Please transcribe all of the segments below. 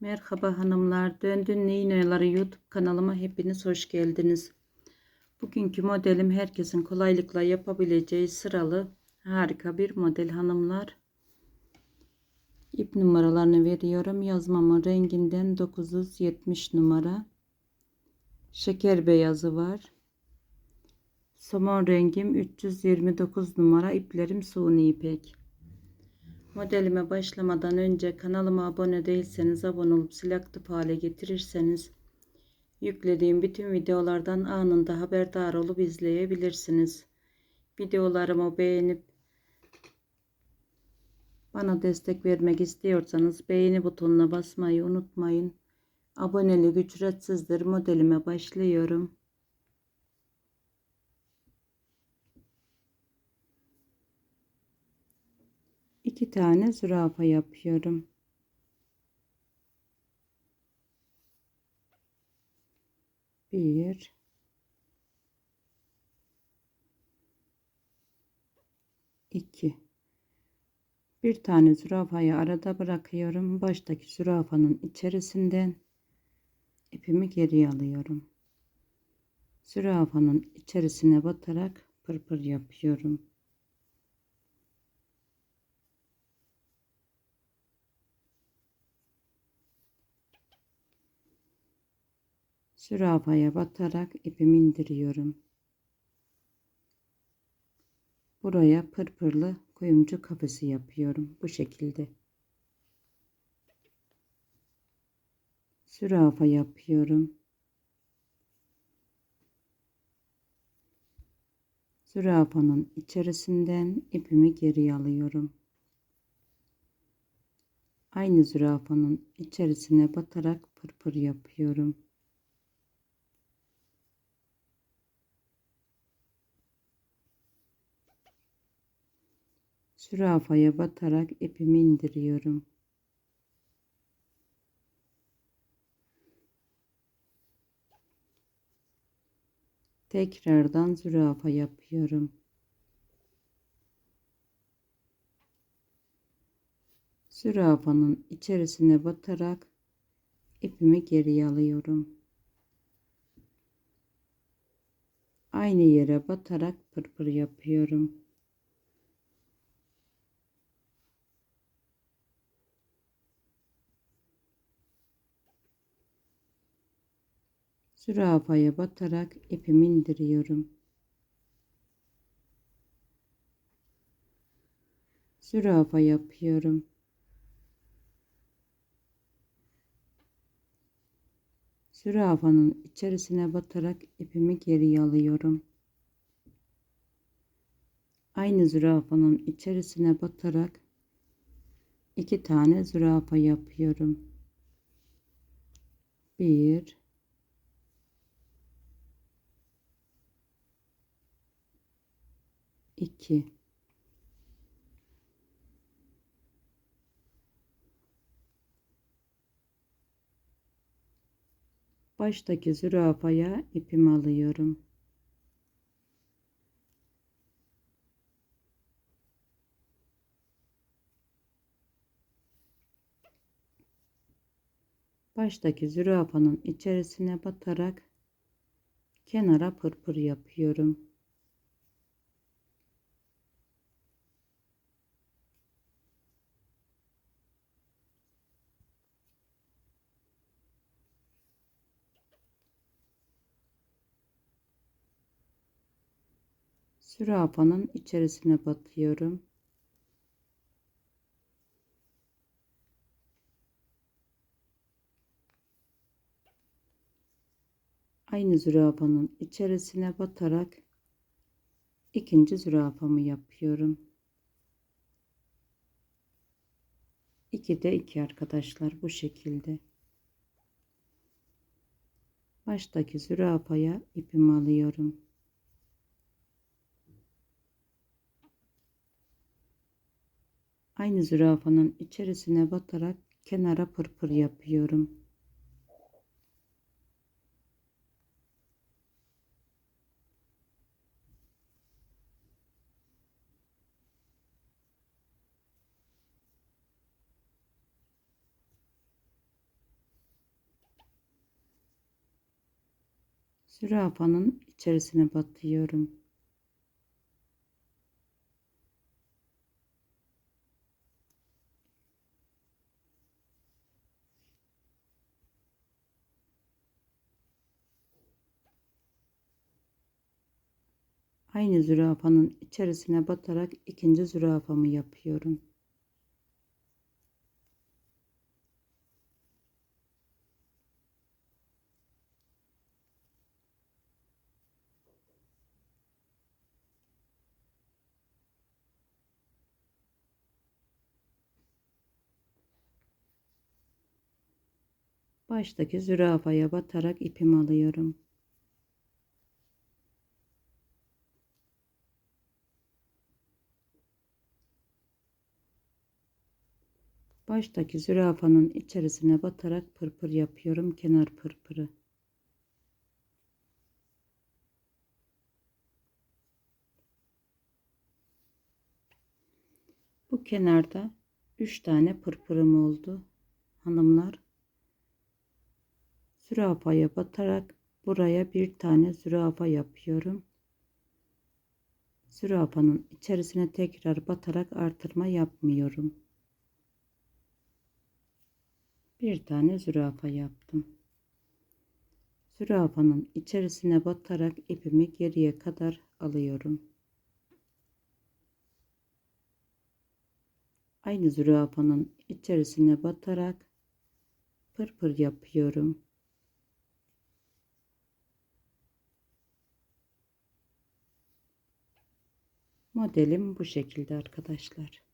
Merhaba hanımlar. Döndün Neynoyaları YouTube kanalıma hepiniz hoş geldiniz. Bugünkü modelim herkesin kolaylıkla yapabileceği sıralı harika bir model hanımlar. İp numaralarını veriyorum. Yazmamın renginden 970 numara. Şeker beyazı var. Somon rengim 329 numara. İplerim suni ipek. Modelime başlamadan önce kanalıma abone değilseniz abone olup zil aktif hale getirirseniz yüklediğim bütün videolardan anında haberdar olup izleyebilirsiniz. Videolarımı beğenip bana destek vermek istiyorsanız beğeni butonuna basmayı unutmayın. Abonelik ücretsizdir. Modelime başlıyorum. İki tane zürafa yapıyorum. Bir iki bir tane zürafayı arada bırakıyorum. Baştaki zürafanın içerisinden ipimi geri alıyorum. Zürafanın içerisine batarak pırpır yapıyorum. Zürafaya batarak ipimi indiriyorum. Buraya pırpırlı kuyumcu kafesi yapıyorum. Bu şekilde. Zürafa yapıyorum. Zürafanın içerisinden ipimi geri alıyorum. Aynı zürafanın içerisine batarak pırpır yapıyorum. Zürafaya batarak ipimi indiriyorum. Tekrardan zürafa yapıyorum. Zürafanın içerisine batarak ipimi geri alıyorum. Aynı yere batarak pırpır yapıyorum. Zürafaya batarak ipimi indiriyorum. Zürafa yapıyorum. Zürafanın içerisine batarak ipimi geri alıyorum. Aynı zürafanın içerisine batarak iki tane zürafa yapıyorum. Bir 2 baştaki zürafaya ipimi alıyorum. Baştaki zürafanın içerisine batarak kenara pırpır yapıyorum. Zürafanın içerisine batıyorum. Aynı zürafanın içerisine batarak ikinci zürafamı yapıyorum. İki de iki arkadaşlar bu şekilde. Baştaki zürafaya ipimi alıyorum. Aynı zürafanın içerisine batarak kenara pırpır yapıyorum. Zürafanın içerisine batıyorum. Aynı zürafanın içerisine batarak ikinci zürafamı yapıyorum. Baştaki zürafaya batarak ipimi alıyorum. Baştaki zürafanın içerisine batarak pırpır yapıyorum. Kenar pırpırı. Bu kenarda 3 tane pırpırım oldu. Hanımlar zürafaya batarak buraya bir tane zürafa yapıyorum. Zürafanın içerisine tekrar batarak artırma yapmıyorum. Bir tane zürafa yaptım. Zürafanın içerisine batarak ipimi geriye kadar alıyorum. Aynı zürafanın içerisine batarak pırpır yapıyorum. Modelim bu şekilde arkadaşlar.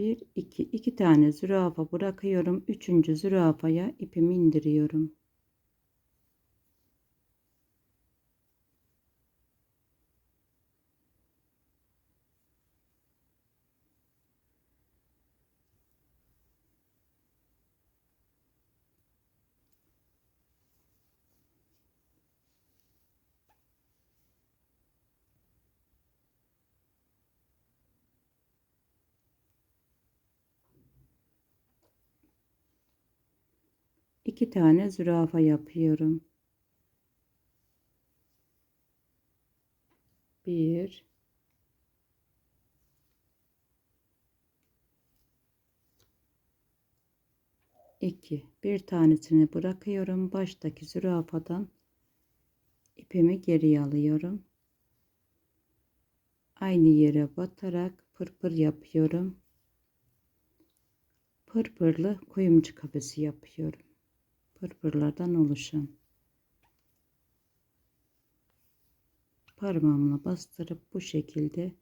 1 2 2 tane zürafa bırakıyorum. Üçüncü zürafaya ipimi indiriyorum. İki tane zürafa yapıyorum. Bir. İki. Bir tanesini bırakıyorum. Baştaki zürafadan ipimi geriye alıyorum. Aynı yere batarak pırpır yapıyorum. Pırpırlı kuyumcu kafesi yapıyorum pırpırlardan oluşan parmağımla bastırıp bu şekilde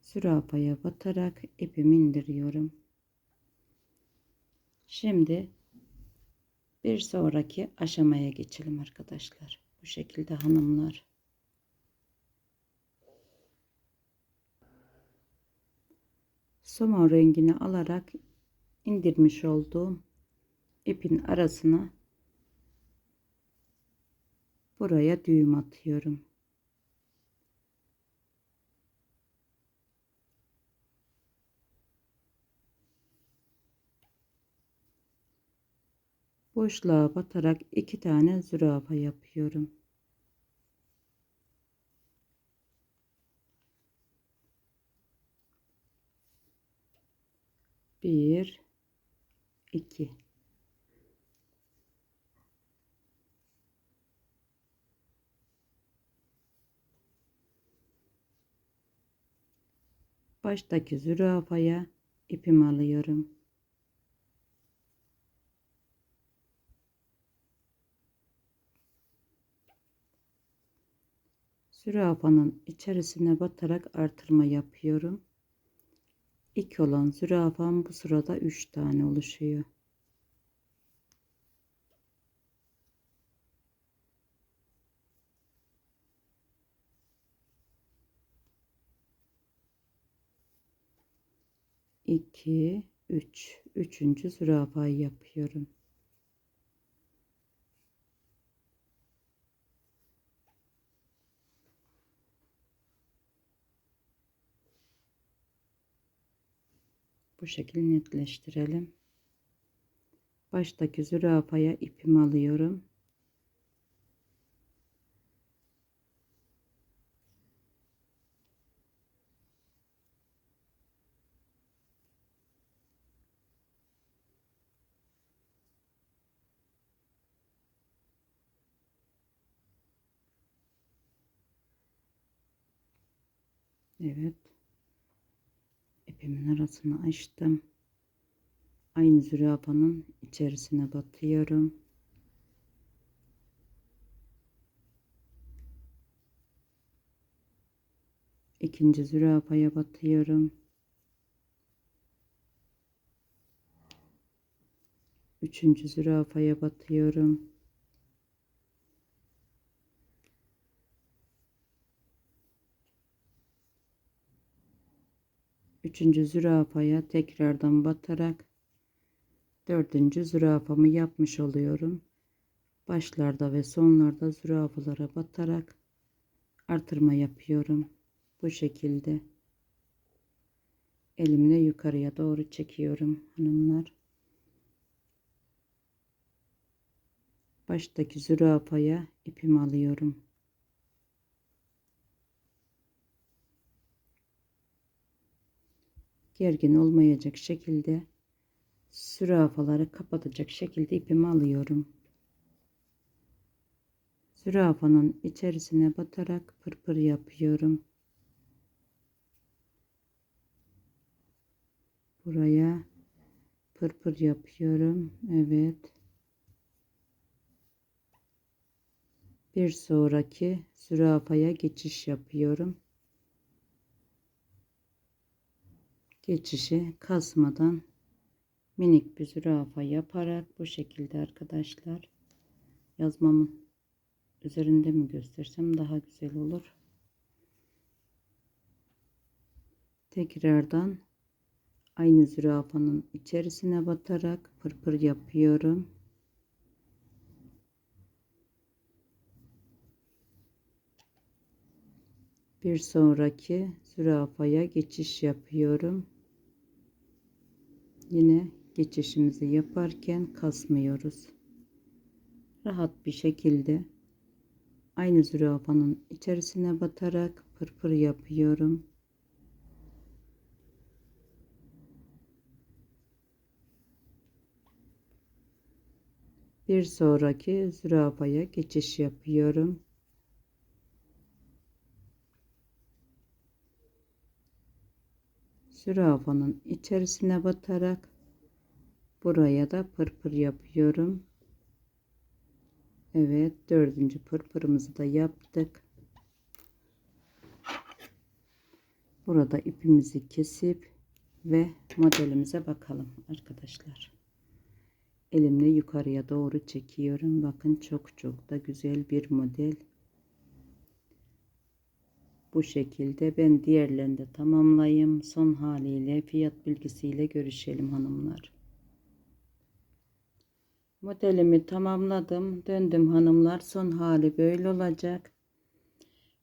zürafaya batarak ipimi indiriyorum. Şimdi bir sonraki aşamaya geçelim arkadaşlar. Bu şekilde hanımlar. Somon rengini alarak indirmiş olduğum ipin arasına buraya düğüm atıyorum. Boşluğa batarak iki tane zürafa yapıyorum. Bir, iki. Baştaki zürafaya ipimi alıyorum. Zürafanın içerisine batarak artırma yapıyorum. İki olan zürafam bu sırada üç tane oluşuyor. 2 3 üçüncü zürafayı yapıyorum. Bu şekilde netleştirelim. Baştaki zürafaya ipimi alıyorum. Evet. İpimin arasını açtım. Aynı zürafanın içerisine batıyorum. İkinci zürafaya batıyorum. Üçüncü zürafaya batıyorum. Üçüncü zürafaya tekrardan batarak dördüncü zürafamı yapmış oluyorum. Başlarda ve sonlarda zürafalara batarak artırma yapıyorum. Bu şekilde elimle yukarıya doğru çekiyorum hanımlar. Baştaki zürafaya ipimi alıyorum. Gergin olmayacak şekilde zürafaları kapatacak şekilde ipimi alıyorum. Zürafanın içerisine batarak pırpır yapıyorum. Buraya pırpır yapıyorum. Evet. Bir sonraki zürafaya geçiş yapıyorum. Geçişi kasmadan minik bir zürafa yaparak bu şekilde arkadaşlar yazmamın üzerinde mi göstersem daha güzel olur. Tekrardan aynı zürafanın içerisine batarak pırpır yapıyorum. Bir sonraki zürafaya geçiş yapıyorum. Yine geçişimizi yaparken kasmıyoruz. Rahat bir şekilde aynı zürafanın içerisine batarak pırpır yapıyorum. Bir sonraki zürafaya geçiş yapıyorum. Zürafanın içerisine batarak buraya da pırpır yapıyorum. Evet dördüncü pırpırımızı da yaptık. Burada ipimizi kesip ve modelimize bakalım arkadaşlar. Elimle yukarıya doğru çekiyorum. Bakın çok çok da güzel bir model. Bu şekilde ben diğerlerini de tamamlayayım. Son haliyle fiyat bilgisiyle görüşelim hanımlar. Modelimi tamamladım. Döndüm hanımlar. Son hali böyle olacak.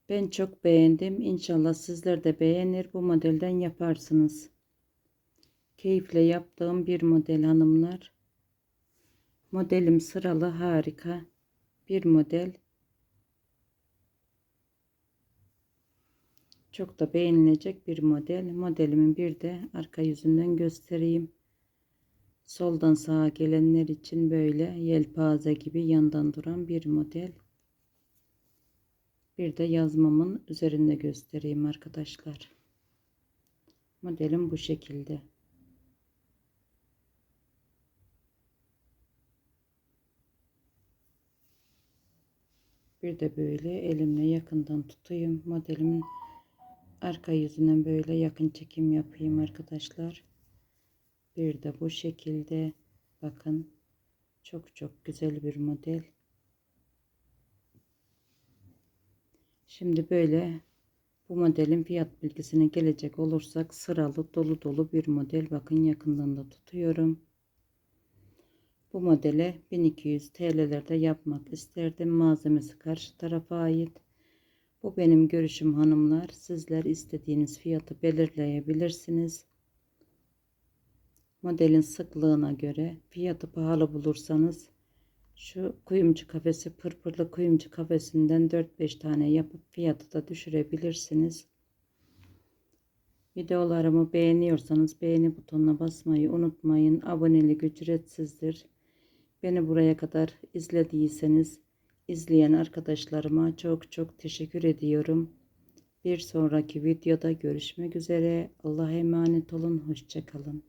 Ben çok beğendim. İnşallah sizler de beğenir. Bu modelden yaparsınız. Keyifle yaptığım bir model hanımlar. Modelim sıralı harika bir model. Çok da beğenilecek bir model. Modelimin bir de arka yüzünden göstereyim. Soldan sağa gelenler için böyle yelpaze gibi yandan duran bir model. Bir de yazmamın üzerinde göstereyim arkadaşlar. Modelim bu şekilde. Bir de böyle elimle yakından tutayım. Modelimin arka yüzünden böyle yakın çekim yapayım arkadaşlar. Bir de bu şekilde bakın çok çok güzel bir model. Şimdi böyle bu modelin fiyat bilgisine gelecek olursak sıralı dolu dolu bir model. Bakın yakından da tutuyorum. Bu modele 1200 TL'lerde yapmak isterdim. Malzemesi karşı tarafa ait. Bu benim görüşüm hanımlar. Sizler istediğiniz fiyatı belirleyebilirsiniz. modelin sıklığına göre fiyatı pahalı bulursanız şu kuyumcu kafesi pırpırlı kuyumcu kafesinden 4-5 tane yapıp fiyatı da düşürebilirsiniz. Videolarımı beğeniyorsanız beğeni butonuna basmayı unutmayın. Abonelik ücretsizdir. Beni buraya kadar izlediyseniz izleyen arkadaşlarıma çok çok teşekkür ediyorum. Bir sonraki videoda görüşmek üzere. Allah'a emanet olun. Hoşçakalın.